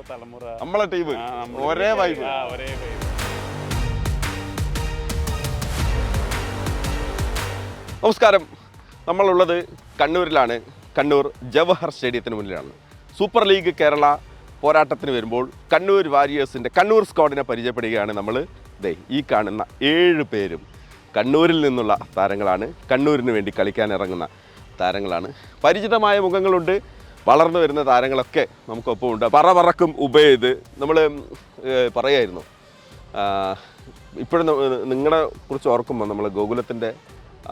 ഇപ്പോഴത്തെ തലമുറ. നമ്മളെ ടീം ഒരേ വൈബ് ഒരേ വൈബ് നമസ്കാരം. നമ്മളുള്ളത് കണ്ണൂരിലാണ്. കണ്ണൂർ ജവഹർ സ്റ്റേഡിയത്തിന് മുന്നിലാണ്. സൂപ്പർ ലീഗ് കേരള പോരാട്ടത്തിന് വരുമ്പോൾ കണ്ണൂർ വാരിയേഴ്സിന്റെ കണ്ണൂർ സ്ക്വാഡിനെ പരിചയപ്പെടുകയാണ് നമ്മൾ ദേ ഈ കാണുന്ന ഏഴ് പേരും കണ്ണൂരിൽ നിന്നുള്ള താരങ്ങളാണ്. കണ്ണൂരിന് വേണ്ടി കളിക്കാൻ ഇറങ്ങുന്ന താരങ്ങളാണ്. പരിചിതമായ മുഖങ്ങളുണ്ട്. വളർന്നു വരുന്ന താരങ്ങളൊക്കെ നമുക്കൊപ്പം ഉണ്ട് പറ പറക്കും ഉബൈദ്. നമ്മൾ പറയായിരുന്നു. ഇപ്പോഴും നിങ്ങളെ കുറിച്ച് ഓർക്കുമ്പോൾ നമ്മൾ ഗോകുലത്തിന്റെ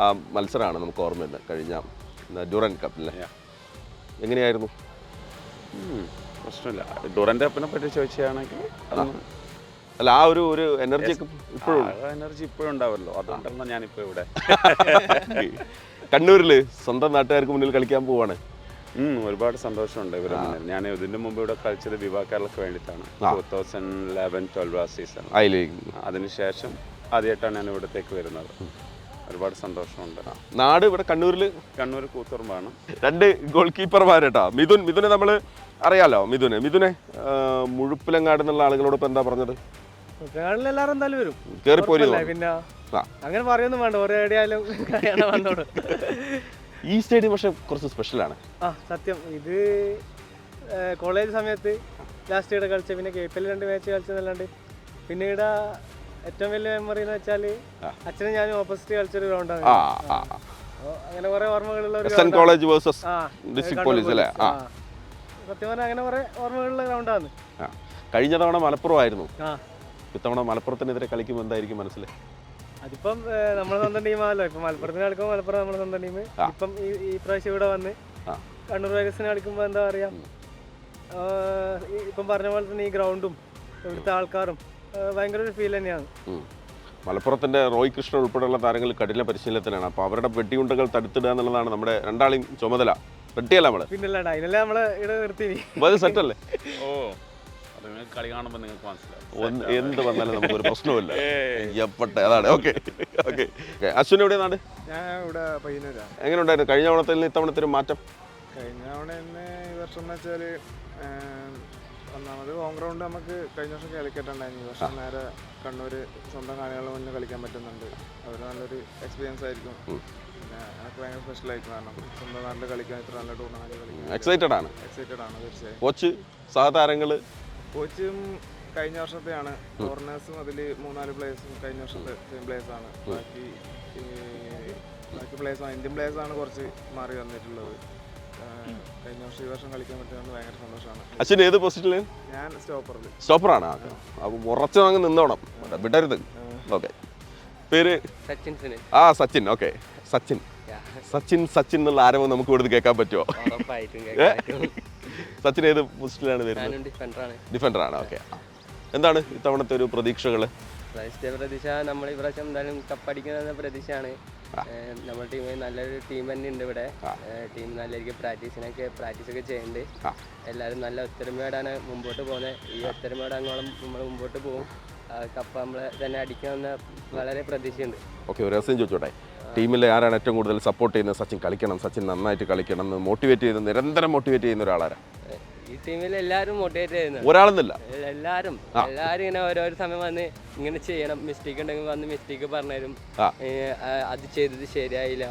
ആ മത്സരമാണ് നമുക്ക് ഓർമ്മ വരുന്നത്. കഴിഞ്ഞ ഡ്യൂറൻ കപ്പിലെ. എങ്ങനെയായിരുന്നു? പ്രശ്നമില്ല. ഡുറന്റെ കപ്പിനെ പറ്റി ചോദിച്ചാണെങ്കിൽ അല്ല ആ ഒരു ഒരു എനർജി ഇപ്പോഴും എനർജി ഇപ്പോഴും ഉണ്ടാവല്ലോ. അതുകൊണ്ടാണ് ഞാനിപ്പോൾ ഇവിടെ. കണ്ണൂരിൽ സ്വന്തം നാട്ടുകാർക്ക് മുന്നിൽ കളിക്കാൻ പോവാണ്. ഒരുപാട് സന്തോഷമുണ്ട് ഞാൻ ഇതിന്റെ മുമ്പ് ഇവിടെ കളിച്ചത് വേണ്ടിയിട്ടാണ്. ടൂ തൗസൻഡ് ലെവൻ ട്വൽവ് ആ സീസൺ അതിനുശേഷം ആദ്യമായിട്ടാണ് ഞാൻ ഇവിടത്തേക്ക് വരുന്നത്. ഒരുപാട് സന്തോഷമുണ്ട്. നാട് ഇവിടെ കണ്ണൂരിൽ കണ്ണൂർ കൂത്തുറമ്പാണ്. രണ്ട് ഗോൾ കീപ്പർമാരട്ടാ മിഥുൻ മിഥുനെ നമ്മൾ അറിയാലോ മിഥുനെ? മിഥുനെ മുഴുപ്പിലങ്ങാട് എന്നുള്ള ആളുകളോട് എന്താ പറഞ്ഞത്? എല്ലാവരും എന്തായാലും വരും. കേറി ഉറപ്പല്ലേ? പിന്നെ. അങ്ങനെ പറയൊന്നും വേണ്ട. ഒരേ വന്നോട് ഈ സ്റ്റേഡിയം പക്ഷെ കുറച്ച് സ്പെഷ്യലാണ് ആ സത്യം. ഇത് കോളേജ് സമയത്ത് ലാസ്റ്റ് ഇവിടെ കളിച്ച പിന്നെ കെ പി എൽ രണ്ട് മാച്ച് കളിച്ചതല്ലാണ്ട് പിന്നീട് ഏറ്റവും വലിയ മെമ്മറി എന്ന് വെച്ചാൽ അച്ഛനും ഞാനും ഓപ്പോസിറ്റ് കളിച്ചൊരു ഗ്രൗണ്ടാണ് അങ്ങനെ കുറെ ഓർമ്മകളുള്ള ഒരു കോളേജ് വേഴ്സസ് ഡിസ്ട്രിക്ട് പോലീസ് അല്ലേ. സത്യം പറഞ്ഞാൽ അങ്ങനെ കുറെ ഓർമ്മകളുള്ള ഗ്രൗണ്ടാണ് കഴിഞ്ഞ തവണ മലപ്പുറം ആയിരുന്നു ഇത്തവണ മലപ്പുറത്തിനെതിരെ കളിക്കുമ്പോൾ എന്തായിരിക്കും മനസ്സിൽ അതിപ്പം നമ്മുടെ സ്വന്തം ടീമാണല്ലോ. ഇപ്പൊ മലപ്പുറത്തിന് കളിക്കുമ്പോൾ മലപ്പുറം നമ്മുടെ സ്വന്തം ടീം. ഇപ്പം ഈ പ്രാവശ്യം ഇവിടെ വന്ന് കണ്ണൂർ വൈറസിന് കളിക്കുമ്പോൾ എന്താ പറയാ ഇപ്പം പറഞ്ഞ പോലെ തന്നെ ഈ ഗ്രൗണ്ടും ഇവിടുത്തെ ആൾക്കാരും ഭയങ്കര ഒരു ഫീൽ തന്നെയാണ്. മലപ്പുറത്തിന്റെ റോയ് കൃഷ്ണൻ ഉൾപ്പെടെയുള്ള താരങ്ങൾ കഠിന പരിശീലനത്തിലാണ്. അപ്പോൾ അവരുടെ വെട്ടിയുണ്ടകൾ തടുത്തിടുക എന്നുള്ളതാണ് നമ്മുടെ രണ്ടാളെയും ചുമതല. വെട്ടിയല്ല നമ്മൾ. പിന്നല്ല നമ്മൾ ഇവിടെ നിർത്തി സെറ്റല്ലേ? ഓ. അത് നിങ്ങൾക്ക് കളി കാണുമ്പോൾ നിങ്ങൾക്ക് മനസ്സിലാവും. എന്ത് വന്നാലും നമുക്കൊരു പ്രശ്നമില്ല എപ്പട്ടെ അതാണ്. ഓക്കെ. ഓക്കെ. അശ്വിൻ എവിടെ നാട്? ഞാൻ ഇവിടെ പയ്യന്നൂരാണ് എങ്ങനെ ഉണ്ടായിരുന്നു കഴിഞ്ഞ ഓണത്തിൽ നിന്ന് ഇത്തവണത്തെ ഒരു മാറ്റം? കഴിഞ്ഞ തവണ തന്നെ ഈ വർഷം എന്ന് വെച്ചാൽ ഒന്നാമത് ഹോം ഗ്രൗണ്ട് നമുക്ക് കഴിഞ്ഞ വർഷം കളിക്കട്ടുണ്ടായിരുന്നു ഈ വർഷം നേരെ കണ്ണൂർ സ്വന്തം കാണികളുടെ മുന്നിൽ കളിക്കാൻ പറ്റുന്നുണ്ട്. അവർ നല്ലൊരു എക്സ്പീരിയൻസ് ആയിരിക്കും. പിന്നെ എനിക്ക് ഭയങ്കര സ്പെഷ്യൽ ആയിട്ട് കാരണം സ്വന്തം നാട്ടിൽ കളിക്കാൻ ഇത്ര നല്ല ടൂർണമെന്റ് കളിക്കാൻ എക്സൈറ്റഡ് ആണ്. എക്സൈറ്റഡ് ആണ് തീർച്ചയായും. കോച്ച് സഹതാരങ്ങൾ കോച്ചും കഴിഞ്ഞ വർഷത്തെയാണ്. ഫോറിനേഴ്സും അതിൽ മൂന്നാൽ പ്ലേയേഴ്സും കഴിഞ്ഞ വർഷത്തെ സെയിം പ്ലേയേഴ്സ് ആണ്. ബാക്കി ബാക്കി പ്ലേയേഴ്സ് ഇന്ത്യൻ പ്ലേയേഴ്സ് ആണ് കുറച്ച് മാറി വന്നിട്ടുള്ളത്. കഴിഞ്ഞ വർഷം ഈ വർഷം കളിക്കാൻ പറ്റുന്നത് ഭയങ്കര സന്തോഷമാണ്. അച്ഛൻ ഏത് പൊസിഷനിൽ ഞാൻ സ്റ്റോപ്പറിൽ സ്റ്റോപ്പറാണ് അപ്പോൾ ഉറച്ചു അങ്ങ് നിന്നോണം. വിടരുത്. ഓക്കെ. പേര്? സച്ചിൻ ആ സച്ചിൻ. ഓക്കെ. സച്ചിൻ. സച്ചിൻ സച്ചിൻ എന്നുള്ള ആരവം നമുക്ക് ഇവിടുന്ന് കേൾക്കാൻ പറ്റുമോ? ഉറപ്പായിട്ടും സച്ചിൻ ഏത് പൊസിഷനിലാണ് വരുന്നത്? ഡിഫൻഡറാണ് ഡിഫൻഡർ ആണ്. ഓക്കെ എന്താണ് ഇത്തവണത്തെ ഒരു പ്രതീക്ഷകൾ പ്രതീക്ഷ നമ്മൾ ഇപ്രാവശ്യം എന്തായാലും കപ്പടിക്കുന്ന പ്രതീക്ഷയാണ്. നമ്മുടെ ടീം നല്ലൊരു ടീം തന്നെ ഉണ്ട് ഇവിടെ ടീം നല്ല രീതിക്ക് പ്രാക്ടീസിനൊക്കെ പ്രാക്ടീസ് ഒക്കെ ചെയ്യുന്നുണ്ട് എല്ലാവരും നല്ല ഒത്തൊരുമയോടാണ് മുമ്പോട്ട് പോകുന്നത്. ഈ ഒത്തൊരുമയോടെ അങ്ങോളം നമ്മൾ മുമ്പോട്ട് പോകും. കപ്പ കപ്പ് നമ്മൾ തന്നെ അടിക്കണമെന്ന് വളരെ പ്രതീക്ഷയുണ്ട്. ഓക്കെ ഒരു രസം ചോദിച്ചോട്ടെ. ടീമിലെ ആരാണ് ഏറ്റവും കൂടുതൽ സപ്പോർട്ട് ചെയ്യുന്നത്? സച്ചിൻ കളിക്കണം സച്ചിൻ നന്നായിട്ട് കളിക്കണം എന്ന് മോട്ടിവേറ്റ് ചെയ്ത് നിരന്തരം മോട്ടിവേറ്റ് ചെയ്യുന്ന ഒരാളാരാ? ഏഹ് ഈ ടീമിൽ എല്ലാവരും മോട്ടിവേറ്റ് ചെയ്യുന്നു ഒരാളെന്നില്ല എല്ലാവരും. എല്ലാവരും ഇങ്ങനെ ഓരോരോ സമയം വന്ന് ഇങ്ങനെ ചെയ്യണം. മിസ്റ്റേക്ക് ഉണ്ടെങ്കിൽ വന്ന് മിസ്റ്റേക്ക് പറഞ്ഞുതരും. അത് ചെയ്തത് ശരിയായില്ല.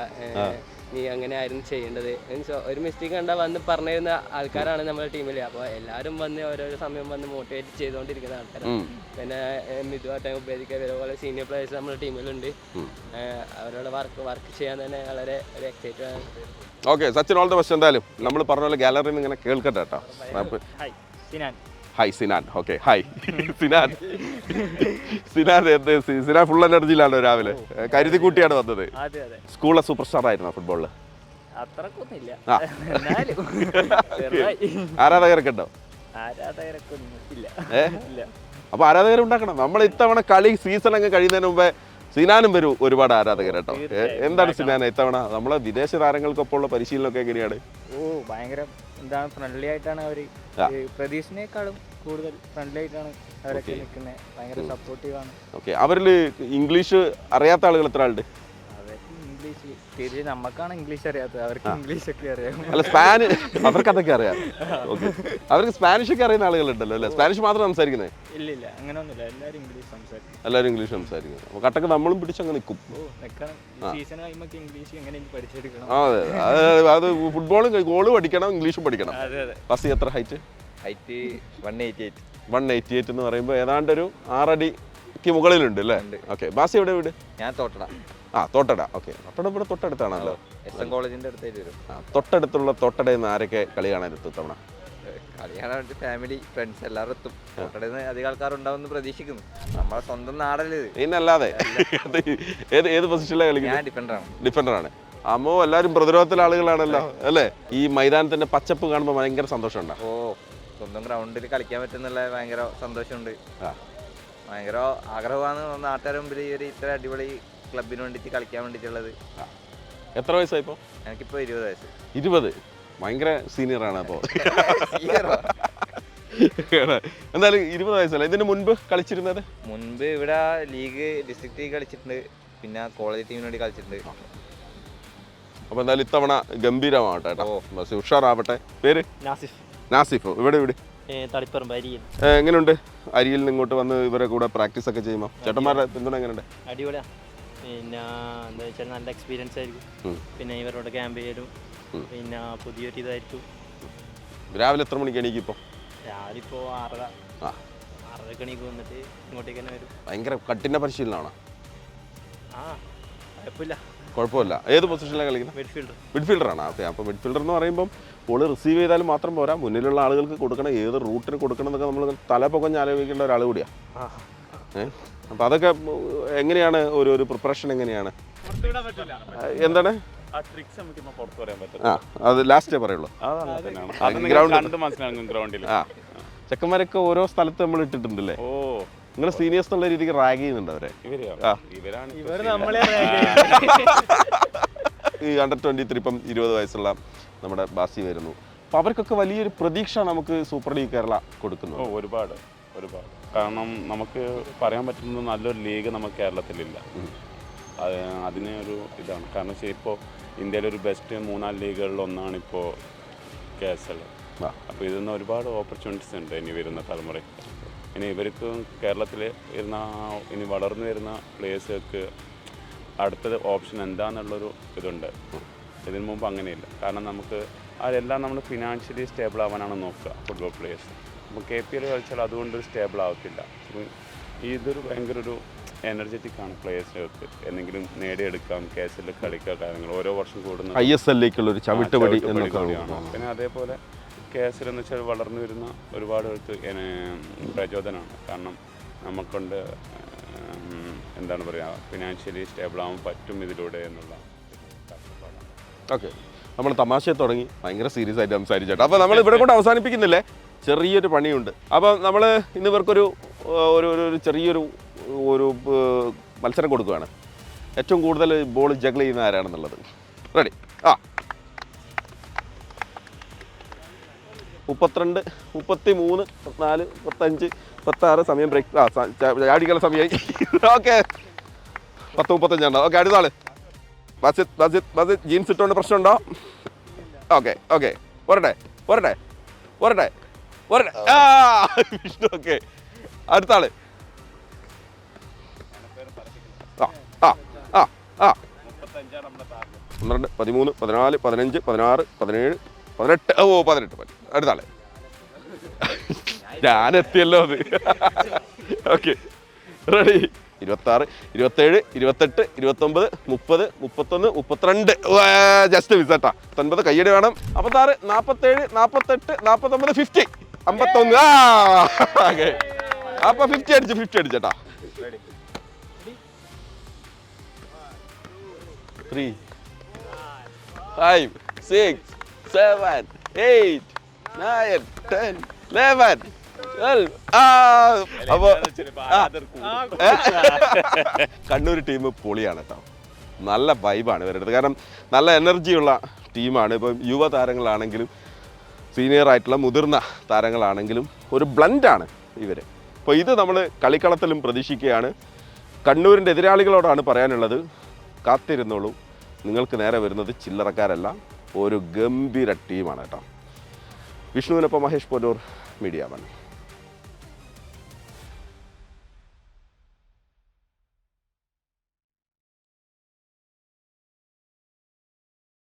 നീ അങ്ങനെ ആയിരുന്നു ചെയ്യേണ്ടത് മീൻസ് ഒരു മിസ്റ്റേക്ക് കണ്ടാൽ വന്ന് പറഞ്ഞിരുന്ന ആൾക്കാരാണ് നമ്മുടെ ടീമിൽ അപ്പോൾ എല്ലാവരും വന്ന് ഓരോരോ സമയം വന്ന് മോട്ടിവേറ്റ് ചെയ്തുകൊണ്ടിരിക്കുന്ന ആൾക്കാരാണ്. പിന്നെ മിതുവായിട്ട് ഉപയോഗിക്കുക ഇതേപോലെ സീനിയർ പ്ലേയേഴ്സ് നമ്മുടെ ടീമിലുണ്ട് അവരോട് വർക്ക് വർക്ക് ചെയ്യാൻ തന്നെ വളരെ ഒരു എക്സൈറ്റഡ് ആണ്. Okay Sachin all the best എന്തായാലും. നമ്മൾ പറഞ്ഞ പോലെ ഗാലറിയിൽ നിന്ന് ഇങ്ങനെ കേൾക്കട്ടെ കേട്ടോ. Hi Sinan hi Sinan okay hi Sinan Sinan എന്ത് സിനാൻ ഫുൾ എനർജിയിലാണോ രാവിലെ? കരുതി കൂട്ടിയാണ് വന്നത്. സ്കൂളിലെ സൂപ്പർ സ്റ്റാർ ആയിരുന്നു ഫുട്ബോളിൽ ആരാധകരൊക്കെ ഉണ്ടോ അപ്പൊ ആരാധകർ ഉണ്ടാക്കണം നമ്മൾ ഇത്തവണ കളി സീസൺ അങ്ങ് കഴിയുന്നതിന് മുമ്പേ സിനാനും വരും ഒരുപാട് ആരാധകർ കേട്ടോ. എന്താണ് സിനാന ഇത്തവണ? നമ്മളെ വിദേശ താരങ്ങൾക്കൊപ്പമുള്ള പരിശീലനമൊക്കെ എങ്ങനെയാണ്? ഓ ഭയങ്കര എന്താണ് ഫ്രണ്ട്ലി ആയിട്ടാണ് അവർ. പ്രതീക്ഷിനേക്കാളും കൂടുതൽ ഫ്രണ്ട്ലി ആയിട്ടാണ് അവരൊക്കെ നിൽക്കുന്നത് ഭയങ്കര സപ്പോർട്ടീവ് ആണ്. ഓക്കെ അവരിൽ ഇംഗ്ലീഷ് അറിയാത്ത ആളുകൾ എത്ര ആളുണ്ട്? തീർച്ചയായും നമുക്കാണ് ഇംഗ്ലീഷ് അറിയാത്തത്. അവർക്ക് ഇംഗ്ലീഷ് ഒക്കെ അറിയാം. അല്ല സ്പാനിഷ് അവർക്ക് അതൊക്കെ അറിയാം. ഓക്കെ അവർക്ക് സ്പാനിഷ് ഒക്കെ അറിയുന്ന ആളുകളുണ്ടല്ലോ അല്ലേ? സ്പാനിഷ് മാത്രം സംസാരിക്കുന്നത് ഇല്ല ഇല്ല അങ്ങനെ ഒന്നുമില്ല എല്ലാവരും ഇംഗ്ലീഷ് സംസാരിക്കും. എല്ലാവരും ഇംഗ്ലീഷ് സംസാരിക്കുന്നത് അപ്പോൾ കട്ടക്ക് നമ്മളും പിടിച്ചങ്ങ് നിൽക്കും ഓ നിൽക്കണം സീസൺ കഴിയുമ്പോൾ ഇംഗ്ലീഷ് എങ്ങനെ പഠിച്ചെടുക്കണം? അതെ അത്. അത് ഫുട്ബോളും ഗോൾ പഠിക്കണം ഇംഗ്ലീഷും പഠിക്കണം. അതെ അതെ. ബസ് എത്ര height height one eighty eight one eighty eight എന്ന് പറയുമ്പോൾ ഏതാണ്ട് ഒരു ആറടിക്ക് മുകളിലുണ്ട് അല്ലേ? ഓക്കെ ബാസി എവിടെ വീട്? ഞാൻ തോട്ടട. ആ തോട്ടട. ഓക്കെ. തോട്ടട ഇവിടെ തൊട്ടടുത്താണല്ലോ. എസ് എൻ കോളേജിന്റെ അടുത്തായിട്ട് വരും. ആ, തൊട്ടടുത്തുള്ള തോട്ടടയിൽ നിന്ന് ആരൊക്കെ കളി കാണാനെത്തും തവണ കളി കാണാൻ വേണ്ടി ഫാമിലി ഫ്രണ്ട്സ് എല്ലാവരും എത്തും. തോട്ടടയിൽ നിന്ന് അധികം ആൾക്കാരുണ്ടാവും പ്രതീക്ഷിക്കുന്നു. നമ്മളെ സ്വന്തം നാടല്ലേ ഇത്. ഇന്നല്ലാതെ അത് ഏത് ഏത് പൊസിഷനിലാണ് ഞാൻ കളിക്കുന്നത് ഡിഫൻഡറാണ് ഡിഫൻഡറാണ് അമ്മോ എല്ലാവരും പ്രതിരോധത്തിലെ ആളുകളാണല്ലോ അല്ലേ? ഈ മൈതാനത്തിന്റെ പച്ചപ്പ് കാണുമ്പോൾ ഭയങ്കര സന്തോഷമുണ്ടോ? ഓ സ്വന്തം ഗ്രൗണ്ടിൽ കളിക്കാൻ പറ്റുന്നുള്ള ഭയങ്കര സന്തോഷമുണ്ട്. ആ. ഭയങ്കര ആഗ്രഹമാണ് നാട്ടുകാർ മുമ്പിൽ ഈ ഒരു ഇത്ര അടിപൊളി ക്ലബിന് വേണ്ടിയിട്ട് കളിക്കാൻ വേണ്ടിയിട്ടുള്ളത്. എത്ര വയസ്സായി ഇപ്പോൾ എനിക്കിപ്പോൾ ഇരുപത് വയസ്സ്. ഇരുപത്? ഭയങ്കര സീനിയറാണ് അപ്പോൾ അപ്പോ. എന്തായാലും ഇരുപത് വയസ്സല്ല? ഇതിന് മുൻപ് കളിച്ചിരുന്നത്? മുൻപ് ഇവിടെ ലീഗ് ഡിസ്ട്രിക്ട് ലീഗ് കളിച്ചിട്ടുണ്ട്. പിന്നെ കോളേജ് ടീമിന് വേണ്ടി കളിച്ചിട്ടുണ്ട്. അപ്പോൾ എന്തായാലും ഇത്തവണ ഗംഭീരമാവട്ടെ കേട്ടോ. ഓ. ഉഷാറാവട്ടെ. പേര്? നാസിഫ്. നാസിഫ്. ഇവിടെ ഇവിടെ തളിപ്പറമ്പ് അരിയിൽ. എങ്ങനെ എങ്ങനെയുണ്ട് അരിയിൽ നിന്ന് ഇങ്ങോട്ട് വന്ന് ഇവരെ കൂടെ പ്രാക്ടീസ് ഒക്കെ ചെയ്യുമ്പോൾ ചേട്ടന്മാരുടെ പിന്തുണ എങ്ങനെയുണ്ട് അടിപൊളിയാ. പിന്നെ എന്താ വെച്ചാൽ നല്ല എക്സ്പീരിയൻസ് ആയിരിക്കും. പിന്നെ ഇവരോട് ക്യാമ്പ് ചെയ്യലും. പിന്നെ പുതിയൊരു ഇതായിരിക്കും. രാവിലെ എത്ര മണിക്ക് എണീക്കും ഇപ്പോൾ രാവിലെ ഇപ്പോൾ ആറര. ആറരക്ക് എണീക്ക് വന്നിട്ട് ഇങ്ങോട്ടേക്ക് തന്നെ വരും. ഭയങ്കര കഠിന പരിശീലനമാണോ? ആ കുഴപ്പമില്ല. കുഴപ്പമില്ല. ഏത് പൊസിഷനിലാണ് കളിക്കുന്നത്? മിഡ്ഫീൽഡർ മിഡ്ഫീൽഡറാണ് ഓക്കെ അപ്പോൾ മിഡ്ഫീൽഡർ എന്ന് പറയുമ്പം ബോൾ റിസീവ് ചെയ്താലും മാത്രം പോരാ. മുന്നിലുള്ള ആളുകൾക്ക് കൊടുക്കണം ഏത് റൂട്ടിന് കൊടുക്കണം എന്നൊക്കെ നമ്മൾ തലപ്പൊക്കഞ്ഞ് ആലോചിക്കേണ്ട ഒരാൾ കൂടിയാണ് ഏഹ് അപ്പോൾ അതൊക്കെ എങ്ങനെയാണ് ഒരു ഒരു പ്രിപ്പറേഷൻ എങ്ങനെയാണ്? എന്താണ്? ആ ട്രിക്സ് നമുക്ക് ഇപ്പോൾ പുറത്ത് പറയാൻ പറ്റും. ആ അത് ലാസ്റ്റേ പറയുള്ളൂ. ഗ്രൗണ്ടിൽ ആ. ചെക്കന്മാരൊക്കെ ഓരോ സ്ഥലത്ത് നമ്മൾ ഇട്ടിട്ടുണ്ടല്ലേ? ഓ. നിങ്ങൾ സീനിയേഴ്സ് എന്നുള്ള രീതിക്ക് റാഗ് ചെയ്യുന്നുണ്ട് അവരെ. ഈ അണ്ടർ ട്വന്റി ത്രീ ഇപ്പം ഇരുപത് വയസ്സുള്ള നമ്മുടെ ബാസി വരുന്നു. അപ്പൊ അവർക്കൊക്കെ വലിയൊരു പ്രതീക്ഷ നമുക്ക് സൂപ്പർ ലീഗ് കേരള കൊടുക്കുന്നു ഓ ഒരുപാട്. ഒരുപാട്. കാരണം നമുക്ക് പറയാൻ പറ്റുന്ന നല്ലൊരു ലീഗ് നമുക്ക് കേരളത്തിലില്ല. അത് അതിനെ ഒരു ഇതാണ്. കാരണം വെച്ചാൽ ഇപ്പോൾ ഇന്ത്യയിലെ ഒരു ബെസ്റ്റ് മൂന്നാൽ ലീഗുകളിൽ ഒന്നാണ് ഇപ്പോൾ കെ എസ് എൽ. അപ്പോൾ ഇതിൽ നിന്ന് ഒരുപാട് ഓപ്പർച്യൂണിറ്റീസ് ഉണ്ട് ഇനി വരുന്ന തലമുറയ്ക്ക് ഇനി ഇവർക്ക് കേരളത്തിൽ ഇരുന്ന ഇനി വളർന്നു വരുന്ന പ്ലേയേഴ്സുകൾക്ക് അടുത്തത് ഓപ്ഷൻ എന്താണെന്നുള്ളൊരു ഇതുണ്ട്. ഇതിനു മുമ്പ് അങ്ങനെയില്ല. കാരണം നമുക്ക് അതെല്ലാം നമ്മൾ ഫിനാൻഷ്യലി സ്റ്റേബിൾ ആവാനാണ് നോക്കുക ഫുട്ബോൾ പ്ലേയേഴ്സ് അപ്പോൾ കെ പി എൽ കളിച്ചാൽ അതുകൊണ്ട് സ്റ്റേബിൾ ആവത്തില്ല. ഇതൊരു ഭയങ്കര ഒരു എനർജറ്റിക് ആണ് പ്ലേയേഴ്സിനൊക്കെ എന്തെങ്കിലും നേടിയെടുക്കാം കെ എസ് എല്ലിൽ കളിക്കുക കാര്യങ്ങൾ. ഓരോ വർഷം കൂടുന്ന ഐ എസ് എല്ലിലേക്കുള്ള ഒരു ചവിട്ടുപടി പിന്നെ അതേപോലെ കെ എസ് എൽ എന്ന് വെച്ചാൽ വളർന്നു വരുന്ന ഒരുപാട് പേർക്ക് പ്രചോദനമാണ്. കാരണം നമുക്കൊണ്ട് എന്താണ് പറയുക ഫിനാൻഷ്യലി സ്റ്റേബിൾ ആവാൻ പറ്റും ഇതിലൂടെ എന്നുള്ള. ഓക്കെ. നമ്മൾ തമാശയെ തുടങ്ങി. ഭയങ്കര സീരിയസ് ആയിട്ട് സംസാരിച്ചേട്ടാ. അപ്പോൾ നമ്മൾ ഇവിടെ കൊണ്ട് അവസാനിപ്പിക്കുന്നില്ലേ? ചെറിയൊരു പണിയുണ്ട്. അപ്പം നമ്മൾ ഇന്ന് ഇവർക്കൊരു ഒരു ഒരു ചെറിയൊരു ഒരു മത്സരം കൊടുക്കുകയാണ്. ഏറ്റവും കൂടുതൽ ബോൾ ജഗിൾ ചെയ്യുന്ന ആരാണെന്നുള്ളത്. റെഡി ആ. മുപ്പത്തിരണ്ട് മുപ്പത്തി മൂന്ന് മുപ്പത്തിനാല് മുപ്പത്തഞ്ച് മുപ്പത്താറ് സമയം ബ്രേക്ക് ആ ചാടിക്കുള്ള സമയമായി ഓക്കെ. പത്ത് മുപ്പത്തഞ്ചാണ്ടോ ഓക്കെ അടുത്ത ആൾ. ബസിത് ബസിത് ബസിത് ജീൻസ് ഇട്ടുകൊണ്ട് പ്രശ്നമുണ്ടോ? Okay okay. പോരട്ടെ പോരട്ടെ പോരട്ടെ വിഷ്ണു ഓക്കെ അടുത്ത ആൾ. ആ ആ ആ പന്ത്രണ്ട് പതിമൂന്ന് പതിനാല് പതിനഞ്ച് പതിനാറ് പതിനേഴ് പതിനെട്ട്. ഓ പതിനെട്ട് പതി- അടുത്ത ആൾ. ഞാനെത്തിയല്ലോ അത്. ഓക്കെ റെഡി ഇരുപത്താറ് ഇരുപത്തേഴ് ഇരുപത്തെട്ട് ഇരുപത്തൊമ്പത് മുപ്പത് മുപ്പത്തൊന്ന് മുപ്പത്തിരണ്ട്. ജസ്റ്റ് വിസാട്ടാ പത്തൊൻപത് കയ്യടി വേണം. അമ്പത്താറ് നാൽപ്പത്തേഴ് നാൽപ്പത്തെട്ട് നാൽപ്പത്തൊമ്പത് ഫിഫ്റ്റി അമ്പത്തൊന്ന്. അപ്പൊ ഫിഫ്റ്റി അടിച്ചു fifty അടിച്ചേട്ടാ three five six seven eight nine ten eleven അപ്പോൾ കണ്ണൂർ ടീം പൊളിയാണ് കേട്ടോ നല്ല വൈബാണ് ഇവരുടെ കാരണം നല്ല എനർജിയുള്ള ടീമാണ് ഇപ്പം യുവ താരങ്ങളാണെങ്കിലും സീനിയർ ആയിട്ടുള്ള മുതിർന്ന താരങ്ങളാണെങ്കിലും ഒരു ബ്ലൻഡാണ് ഇവർ അപ്പോൾ ഇത് നമ്മൾ കളിക്കളത്തിലും പ്രതീക്ഷിക്കുകയാണ്. കണ്ണൂരിന്റെ എതിരാളികളോടാണ് പറയാനുള്ളത്. കാത്തിരുന്നോളൂ. നിങ്ങൾക്ക് നേരെ വരുന്നത് ചില്ലറക്കാരല്ല ഒരു ഗംഭീര ടീമാണ് കേട്ടോ. വിഷ്ണുവിനൊപ്പം മഹേഷ് പൊന്നൂർ മീഡിയ വൺ.